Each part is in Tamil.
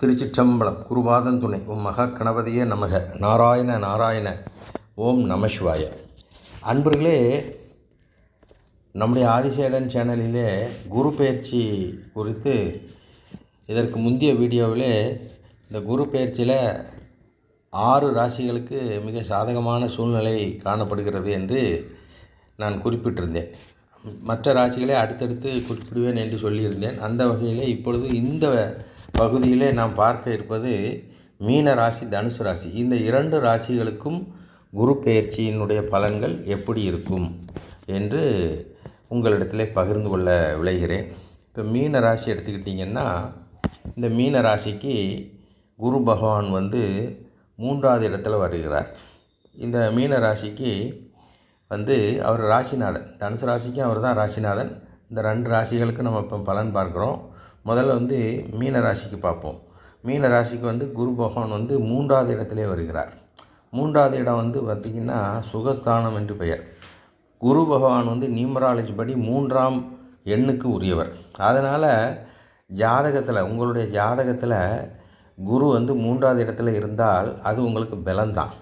திருச்சிற்றம்பலம் குருபாதன் துணை உம் மகா கணபதியே நமக. நாராயண நாராயண ஓம் நமசிவாய அன்பர்களே நம்முடைய ஆதிசேடன் சேனலிலே குரு பயிற்சி குறித்து இதற்கு முந்தைய வீடியோவிலே இந்த குரு பயிற்சியில் ஆறு ராசிகளுக்கு மிக சாதகமான சூழ்நிலை காணப்படுகிறது என்று நான் குறிப்பிட்டிருந்தேன். மற்ற ராசிகளை அடுத்தடுத்து குறிப்பிடுவேன் என்று சொல்லியிருந்தேன். அந்த வகையில் இப்பொழுது இந்த பகுதியிலே நாம் பார்க்க இருப்பது மீன ராசி தனுசு ராசி. இந்த இரண்டு ராசிகளுக்கும் குரு பெயர்ச்சியினுடைய பலன்கள் எப்படி இருக்கும் என்று உங்களிடத்தில் பகிர்ந்து கொள்ள விளைகிறேன். இப்போ மீன ராசி எடுத்துக்கிட்டிங்கன்னா இந்த மீன ராசிக்கு குரு பகவான் வந்து மூன்றாவது இடத்துல வருகிறார். இந்த மீன ராசிக்கு வந்து அவர் ராசிநாதன். தனுசு ராசிக்கும் அவர் தான் ராசிநாதன். இந்த ரெண்டு ராசிகளுக்கு நம்ம இப்போ பலன் பார்க்குறோம். முதல்ல வந்து மீன ராசிக்கு பார்ப்போம். மீன ராசிக்கு வந்து குரு பகவான் வந்து மூன்றாவது இடத்திலே வருகிறார். மூன்றாவது இடம் வந்து பார்த்திங்கன்னா சுகஸ்தானம் என்று பெயர். குரு பகவான் வந்து நியூமராலஜி படி மூன்றாம் எண்ணுக்கு உரியவர். அதனால் ஜாதகத்தில் உங்களுடைய ஜாதகத்தில் குரு வந்து மூன்றாவது இடத்துல இருந்தால் அது உங்களுக்கு பலந்தான்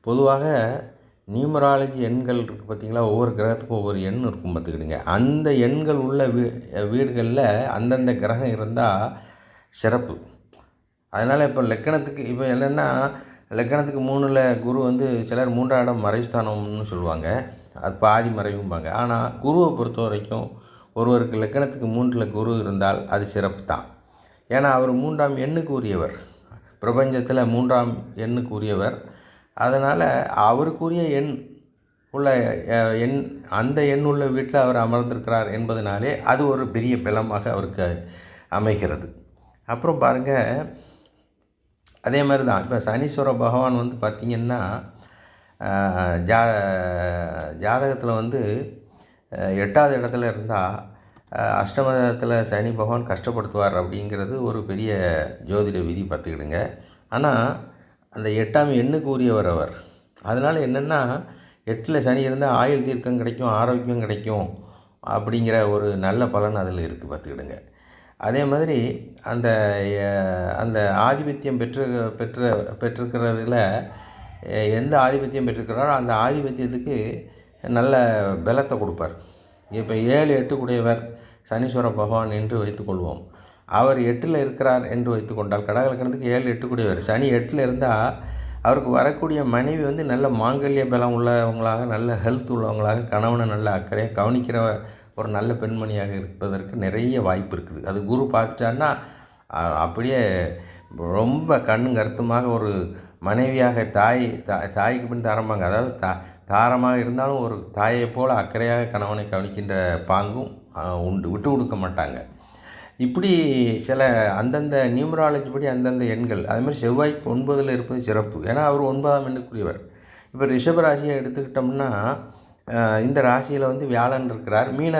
பொதுவாக நியூமராலஜி எண்கள் இருக்குது பார்த்திங்களா? ஒவ்வொரு கிரகத்துக்கும் ஒவ்வொரு எண் இருக்கும் பார்த்துக்கிடுங்க. அந்த எண்கள் உள்ள வீ வீடுகளில் அந்தந்த கிரகம் இருந்தால் சிறப்பு. அதனால் இப்போ லக்கணத்துக்கு இப்போ என்னென்னா லக்கணத்துக்கு மூணில் குரு வந்து சிலர் மூன்றாம் இடம் மறைஸ்தானம்னு சொல்லுவாங்க. அது பாதி மறைவும்பாங்க ஆனால் குருவை பொறுத்த வரைக்கும் ஒருவருக்கு லக்கணத்துக்கு மூன்றில் குரு இருந்தால் அது சிறப்பு தான். ஏன்னா அவர் மூன்றாம் எண்ணுக்கு உரியவர். பிரபஞ்சத்தில் மூன்றாம் எண்ணுக்கு உரியவர். அதனால் அவருக்குரிய எண் உள்ள எண் அந்த எண் உள்ள வீட்டில் அவர் அமர்ந்திருக்கிறார் என்பதனாலே அது ஒரு பெரிய பலமாக அவருக்கு அமைகிறது. அப்புறம் பாருங்கள் அதே மாதிரி தான். இப்போ சனீஸ்வர பகவான் வந்து பார்த்திங்கன்னா ஜா ஜாதகத்தில் வந்து எட்டாவது இடத்துல இருந்தால் அஷ்டமத்தில் சனி பகவான் கஷ்டப்படுத்துவார் அப்படிங்கிறது ஒரு பெரிய ஜோதிட விதி பார்த்துக்கிடுங்க. ஆனால் அந்த எட்டாம் எண்ணுக்கு உரியவர் அவர். அதனால் என்னென்னா எட்டில் சனி இருந்தால் ஆயுள் தீர்க்கம் கிடைக்கும் ஆரோக்கியம் கிடைக்கும் அப்படிங்கிற ஒரு நல்ல பலன் அதில் இருக்குது பார்த்துக்கிடுங்க. அதே மாதிரி அந்த அந்த ஆதிபத்தியம் பெற்று பெற்று பெற்றிருக்கிறதுல எந்த ஆதிபத்தியம் பெற்றிருக்கிறாரோ அந்த ஆதிபத்தியத்துக்கு நல்ல பலத்தை கொடுப்பார். இப்போ ஏழு எட்டு கூடியவர் சனீஸ்வர பகவான் என்று வைத்துக்கொள்வோம். அவர் எட்டில் இருக்கிறார் என்று வைத்துக்கொண்டால் கடகலக்கணத்துக்கு ஏழு எட்டு கூடியவர் சனி எட்டில் இருந்தால் அவருக்கு வரக்கூடிய மனைவி வந்து நல்ல மாங்கல்ய பலம் உள்ளவங்களாக நல்ல ஹெல்த் உள்ளவங்களாக கணவனை நல்ல அக்கறையாக கவனிக்கிற ஒரு நல்ல பெண்மணியாக இருப்பதற்கு நிறைய வாய்ப்பு இருக்குது. அது குரு பார்த்துட்டான்னா அப்படியே ரொம்ப கண்ணும் கருத்துமாக ஒரு மனைவியாக தாய் தா தாய்க்கு பின் தாரமாக அதாவது தா தாரமாக இருந்தாலும் ஒரு தாயை போல் அக்கறையாக கணவனை கவனிக்கின்ற பாங்கும் உண்டு. விட்டு கொடுக்க மாட்டாங்க. இப்படி சில அந்தந்த நியூமராலஜி படி அந்தந்த எண்கள் அதுமாதிரி செவ்வாய்க்கு ஒன்பதில் இருப்பது சிறப்பு. ஏன்னா அவர் ஒன்பதாம் எண்ணுக்குரியவர். இப்போ ரிஷப ராசியை எடுத்துக்கிட்டோம்னா இந்த ராசியில் வந்து வியாழன் இருக்கிறார். மீன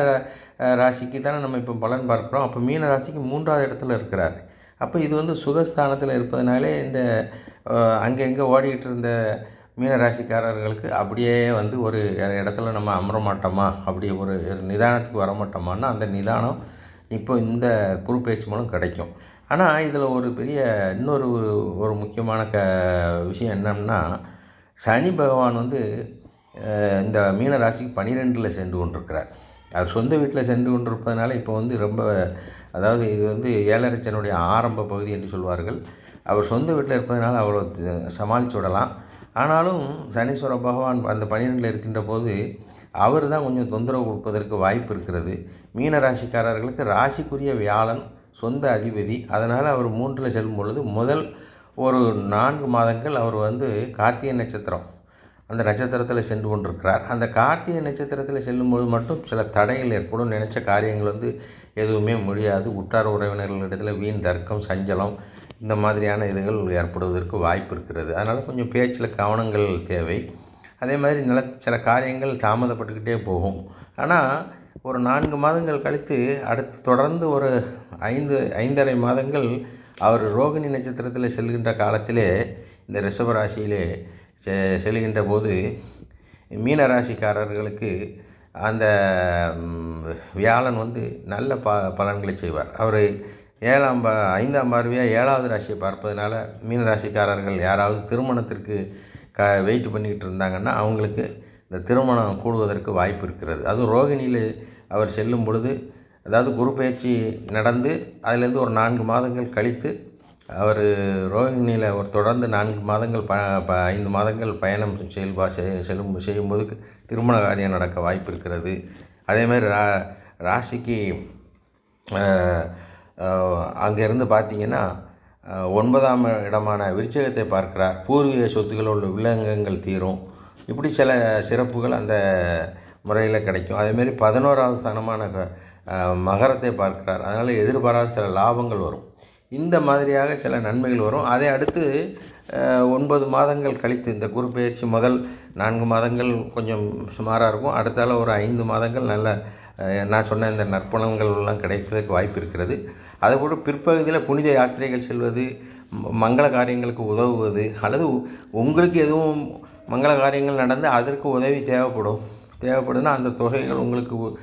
ராசிக்கு தானே நம்ம இப்போ பலன் பார்க்குறோம். அப்போ மீன ராசிக்கு மூன்றாவது இடத்துல இருக்கிறார். அப்போ இது வந்து சுகஸ்தானத்தில் இருப்பதனாலே இந்த அங்கங்கே ஓடிக்கிட்டு இருந்த மீன ராசிக்காரர்களுக்கு அப்படியே வந்து ஒரு இடத்துல நம்ம அமர மாட்டோமா? அப்படி ஒரு நிதானத்துக்கு வர மாட்டோமான்னா அந்த நிதானம் இப்போ இந்த குரூப் பேஜ் மூலம் கிடைக்கும். ஆனால் இதில் ஒரு பெரிய இன்னொரு ஒரு முக்கியமான க விஷயம் என்னன்னா சனி பகவான் வந்து இந்த மீன ராசிக்கு பன்னிரெண்டில் சென்று கொண்டிருக்கிறார். அவர் சொந்த வீட்டில் சென்று கொண்டிருப்பதனால இப்போ வந்து ரொம்ப அதாவது இது வந்து ஏழரைச்சனுடைய ஆரம்ப பகுதி என்று சொல்வார்கள். அவர் சொந்த வீட்டில் இருப்பதனால அவ்வளோ சமாளித்து விடலாம். ஆனாலும் சனீஸ்வர பகவான் அந்த பன்னிரெண்டில் இருக்கின்ற போது அவர் தான் கொஞ்சம் தொந்தரவு கொடுப்பதற்கு வாய்ப்பு இருக்கிறது. மீன ராசிக்காரர்களுக்கு ராசிக்குரிய வியாழன் சொந்த அதிபதி. அதனால் அவர் மூன்றில் செல்லும் பொழுது முதல் ஒரு நான்கு மாதங்கள் அவர் வந்து கார்த்திகை நட்சத்திரம். அந்த நட்சத்திரத்தில் சென்று கொண்டிருக்கிறார். அந்த கார்த்திகை நட்சத்திரத்தில் செல்லும்போது மட்டும் சில தடைகள் ஏற்படும். நினச்ச காரியங்கள் வந்து எதுவுமே முடியாது. உற்றார் உறவினர்களிடத்தில் வீண் தர்க்கம் சஞ்சலம் இந்த மாதிரியான இதுகள் ஏற்படுவதற்கு வாய்ப்பு இருக்கிறது. அதனால் கொஞ்சம் பேச்சில் கவனங்கள் தேவை. அதே மாதிரி நில சில காரியங்கள் தாமதப்பட்டுக்கிட்டே போகும். ஆனால் ஒரு நான்கு மாதங்கள் கழித்து அடுத்து தொடர்ந்து ஒரு ஐந்து ஐந்தரை மாதங்கள் அவர் ரோகிணி நட்சத்திரத்தில் செல்கின்ற காலத்திலே இந்த ரிஷபராசியிலே செ செல்கின்ற போது மீன ராசிக்காரர்களுக்கு அந்த வியாழன் வந்து நல்ல ப பலன்களை செய்வார். அவர் ஏழாம் பா ஐந்தாம் பார்வையாக ஏழாவது ராசியை பார்ப்பதனால மீன ராசிக்காரர்கள் யாராவது திருமணத்திற்கு க வெயிட் பண்ணிக்கிட்டு இருந்தாங்கன்னா அவங்களுக்கு இந்த திருமணம் கூடுவதற்கு வாய்ப்பு இருக்கிறது. அதுவும் ரோகிணியில் அவர் செல்லும் பொழுது அதாவது குரு பயிற்சி நடந்து அதுலேருந்து ஒரு நான்கு மாதங்கள் கழித்து அவர் ரோஹிணியில் ஒரு தொடர்ந்து நான்கு மாதங்கள் ப ப ஐந்து மாதங்கள் பயணம் செயல்பா செல்லும் செய்யும்போது திருமண காரியம் நடக்க வாய்ப்பு இருக்கிறது. அதேமாதிரி ரா ராசிக்கு அங்கேருந்து பார்த்தீங்கன்னா ஒன்பதாம் இடமான விருச்சகத்தை பார்க்கிறார். பூர்வீக சொத்துக்கள் உள்ள விலங்கங்கள் தீரும். இப்படி சில சிறப்புகள் அந்த முறையில் கிடைக்கும். அதேமாரி பதினோராவது ஸ்தானமான மகரத்தை பார்க்கிறார். அதனால் எதிர்பாராத சில லாபங்கள் வரும். இந்த மாதிரியாக சில நன்மைகள் வரும். அதை அடுத்து ஒன்பது மாதங்கள் கழித்து இந்த குரு பயிற்சி முதல் நான்கு மாதங்கள் கொஞ்சம் சுமாராக இருக்கும். அடுத்தால ஒரு ஐந்து மாதங்கள் நல்ல நான் சொன்ன இந்த நற்பலன்கள் கிடைப்பதற்கு வாய்ப்பு இருக்கிறது. அதுபோல பிற்பகுதியில் புனித யாத்திரைகள் செல்வது ம- மங்கள காரியங்களுக்கு உதவுவது அல்லது உங்களுக்கு எதுவும் மங்கள காரியங்கள் நடந்து அதற்கு உதவி தேவைப்படும். தேவைப்படுதுன்னா அந்த தொகைகள் உங்களுக்கு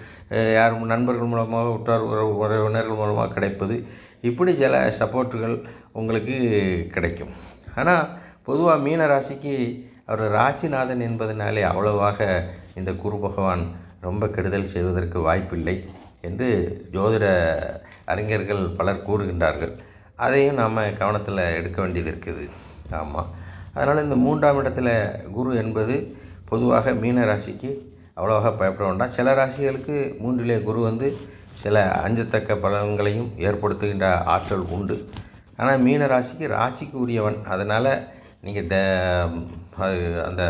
யார் நண்பர்கள் மூலமாக உற்றார் உறவு உறவினர்கள் மூலமாக கிடைப்பது. இப்படி சில சப்போர்ட்டுகள் உங்களுக்கு கிடைக்கும். ஆனால் பொதுவாக மீன ராசிக்கு அவர் ராசிநாதன் என்பதனாலே அவ்வளவாக இந்த குரு பகவான் ரொம்ப கெடுதல் செய்வதற்கு வாய்ப்பில்லை என்று ஜோதிட அறிஞர்கள் பலர் கூறுகின்றார்கள். அதையும் நாம் கவனத்தில் எடுக்க வேண்டியது இருக்குது. ஆமாம் அதனால் இந்த மூன்றாம் இடத்துல குரு என்பது பொதுவாக மீன ராசிக்கு அவ்வளோவாக பயப்பட வேண்டாம். சில ராசிகளுக்கு மூன்றிலே குரு வந்து சில அஞ்சத்தக்க பலன்களையும் ஏற்படுத்துகின்ற ஆற்றல் உண்டு. ஆனால் மீன ராசிக்கு ராசிக்கு உரியவன். அதனால் நீங்கள் த அது அந்த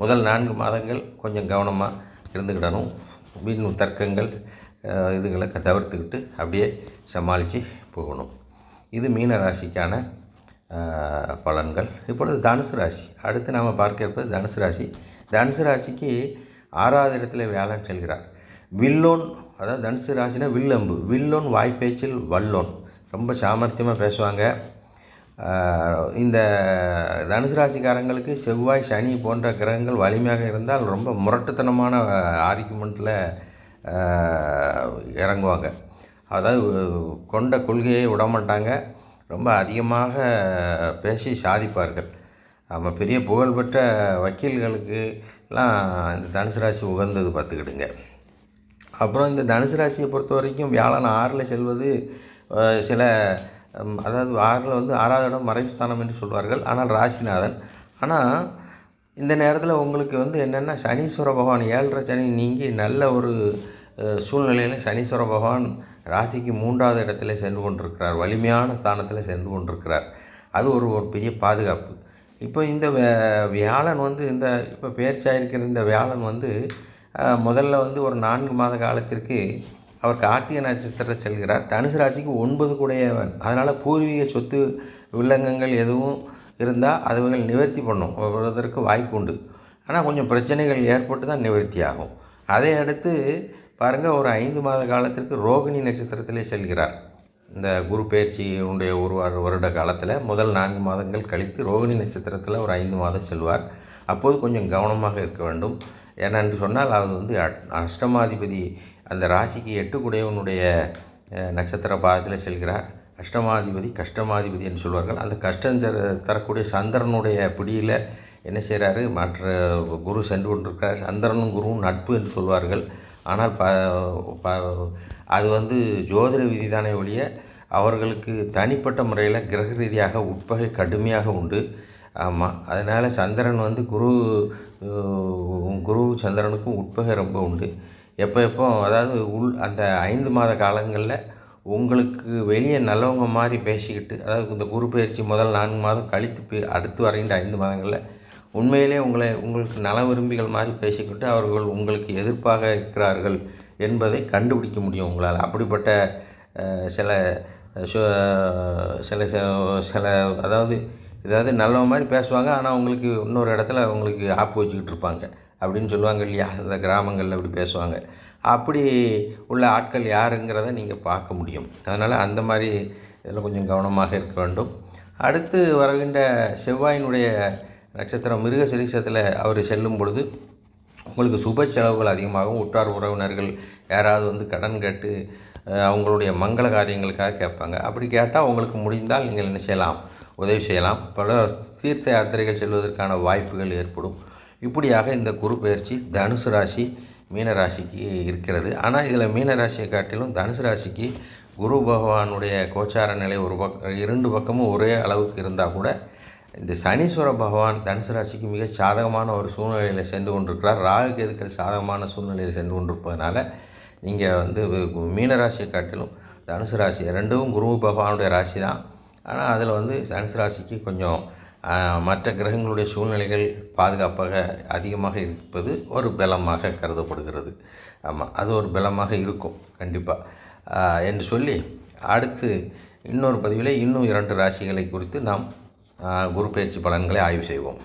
முதல் நான்கு மாதங்கள் கொஞ்சம் கவனமாக இருந்துக்கிடணும். வீண் தர்க்கங்கள் இதுகளை தவிர்த்துக்கிட்டு அப்படியே சமாளித்து போகணும். இது மீன ராசிக்கான பலன்கள். இப்பொழுது தனுசு ராசி. அடுத்து நாம் பார்க்க இருப்பது தனுசு ராசி. தனுசு ராசிக்கு ஆறாவது இடத்துல வியாழன் செல்கிறார். வில்லோன் அதாவது தனுசு ராசினா வில்லம்பு. வில்லோன் வாய்ப்பேச்சில் வல்லோன். ரொம்ப சாமர்த்தியமாக பேசுவாங்க. இந்த தனுசு ராசிக்காரங்களுக்கு செவ்வாய் சனி போன்ற கிரகங்கள் வலிமையாக இருந்தால் ரொம்ப முரட்டுத்தனமான ஆர்குமெண்ட்டில் இறங்குவாங்க. அதாவது கொண்ட கொள்கையை விடமாட்டாங்க. ரொம்ப அதிகமாக பேசி சாதிப்பார்கள். நம்ம பெரிய புகழ்பெற்ற வக்கீல்களுக்கு எல்லாம் இந்த தனுசு ராசி உகந்தது பார்த்துக்கிடுங்க. அப்புறம் இந்த தனுசு ராசியை பொறுத்த வரைக்கும் வியாழன் ஆறில் செல்வது சில அதாவது ஆறில் வந்து ஆறாவது இடம் மறைவு ஸ்தானம் என்று சொல்வார்கள். ஆனால் ராசிநாதன். ஆனால் இந்த நேரத்தில் உங்களுக்கு வந்து என்னென்னா சனீஸ்வர பகவான் ஏழரை சனி நீங்கி நல்ல ஒரு சூழ்நிலையில் சனீஸ்வர பகவான் ராசிக்கு மூன்றாவது இடத்துல சென்று கொண்டிருக்கிறார். வலிமையான ஸ்தானத்தில் சென்று கொண்டிருக்கிறார். அது ஒரு ஒரு பெரிய பாதுகாப்பு. இப்போ இந்த வியாழன் வந்து இந்த இப்போ பேர்ச்சாயிருக்கிற இந்த வியாழன் வந்து முதல்ல வந்து ஒரு நான்கு மாத காலத்திற்கு அவர் கார்த்திகை நட்சத்திரத்தில் செல்கிறார். தனுசு ராசிக்கு ஒன்பது கூடையவன். அதனால் பூர்வீக சொத்து வில்லங்கங்கள் எதுவும் இருந்தால் அதுகள் நிவர்த்தி பண்ணும். வருவதற்கு வாய்ப்பு உண்டு. ஆனால் கொஞ்சம் பிரச்சனைகள் ஏற்பட்டு தான் நிவர்த்தி ஆகும். அதை அடுத்து பாருங்கள் ஒரு ஐந்து மாத காலத்திற்கு ரோகிணி நட்சத்திரத்திலே செல்கிறார். இந்த குரு பயிற்சியினுடைய ஒரு வருட காலத்தில் முதல் நான்கு மாதங்கள் கழித்து ரோகிணி நட்சத்திரத்தில் ஒரு ஐந்து மாதம் செல்வார். அப்போது கொஞ்சம் கவனமாக இருக்க வேண்டும். ஏனென்று சொன்னால் அது வந்து அட்- அஷ்டமாதிபதி அந்த ராசிக்கு எட்டுக்குடையவனுடைய நட்சத்திர பாதத்தில் செல்கிறார். அஷ்டமாதிபதி கஷ்டமாதிபதி என்று சொல்வார்கள். அந்த கஷ்டம் தர- தரக்கூடிய சந்திரனுடைய பிடியில் என்ன செய்கிறாரு மற்ற குரு சென்று கொண்டிருக்கிறார். சந்திரனும் குருவும் நட்பு என்று சொல்வார்கள். ஆனால் ப ப- அது வந்து ஜோதிட விதி தானே ஒழிய அவர்களுக்கு தனிப்பட்ட முறையில் கிரக ரீதியாக உட்பகை கடுமையாக உண்டு. ஆமாம் அதனால் சந்திரன் வந்து குரு குரு சந்திரனுக்கும் உட்பகை ரொம்ப உண்டு. எப்போ எப்போ அதாவது உள் அந்த ஐந்து மாத காலங்களில் உங்களுக்கு வெளியே நல்லவங்க மாதிரி பேசிக்கிட்டு அதாவது இந்த குரு பயிற்சி முதல் நான்கு மாதம் கழித்து அடுத்து வரைந்த ஐந்து மாதங்களில் உண்மையிலே உங்களை உங்களுக்கு நல விரும்பிகள் மாதிரி பேசிக்கிட்டு அவர்கள் உங்களுக்கு எதிர்ப்பாக இருக்கிறார்கள் என்பதை கண்டுபிடிக்க முடியும் உங்களால். அப்படிப்பட்ட சில சு- சில ச- சில அதாவது ஏதாவது நல்லவங்க மாதிரி பேசுவாங்க ஆனால் உங்களுக்கு இன்னொரு இடத்துல உங்களுக்கு ஆப்பு வச்சுக்கிட்டு இருப்பாங்க. அப்படின்னு சொல்லுவாங்க இல்லையா? அந்த கிராமங்களில் அப்படி பேசுவாங்க. அப்படி உள்ள ஆட்கள் யாருங்கிறத நீங்கள் பார்க்க முடியும். அதனால் அந்த மாதிரி இதில் கொஞ்சம் கவனமாக இருக்க வேண்டும். அடுத்து வருகின்ற செவ்வாயினுடைய நட்சத்திரம் மிருக சிரீசத்தில் அவர் செல்லும் பொழுது உங்களுக்கு சுப செலவுகள் அதிகமாகும். உற்றார் உறவினர்கள் யாராவது வந்து கடன் கேட்டு அவங்களுடைய மங்கள காரியங்களுக்காக கேட்பாங்க. அப்படி கேட்டால் உங்களுக்கு முடிந்தால் நீங்கள் என்ன செய்யலாம்? உதவி செய்யலாம். பல தீர்த்த யாத்திரைகள் செல்வதற்கான வாய்ப்புகள் ஏற்படும். இப்படியாக இந்த குரு பயிற்சி தனுசு ராசி மீனராசிக்கு இருக்கிறது. ஆனால் இதில் மீனராசியை காட்டிலும் தனுசு ராசிக்கு குரு பகவானுடைய கோச்சார நிலை ஒரு பக்கம் இரண்டு பக்கமும் ஒரே அளவுக்கு இருந்தால் கூட இந்த சனீஸ்வர பகவான் தனுசு ராசிக்கு மிக சாதகமான ஒரு சூழ்நிலையில் சென்று கொண்டிருக்கிறார். ராகு கேதுக்கள் சாதகமான சூழ்நிலையில் சென்று கொண்டிருப்பதனால நீங்கள் வந்து மீனராசியை காட்டிலும் தனுசு ராசி ரெண்டும் குரு பகவானுடைய ராசி தான் ஆனால் அதில் வந்து தனுசு ராசிக்கு கொஞ்சம் மற்ற கிரகங்களுடைய சூழ்நிலைகள் பாதுகாப்பாக அதிகமாக இருப்பது ஒரு பலமாக கருதப்படுகிறது. ஆமாம் அது ஒரு பலமாக இருக்கும் கண்டிப்பாக என்று சொல்லி அடுத்து இன்னொரு பதிவில் இன்னும் இரண்டு ராசிகளை குறித்து நாம் குரு பயிற்சி பலன்களை ஆய்வு செய்வோம்.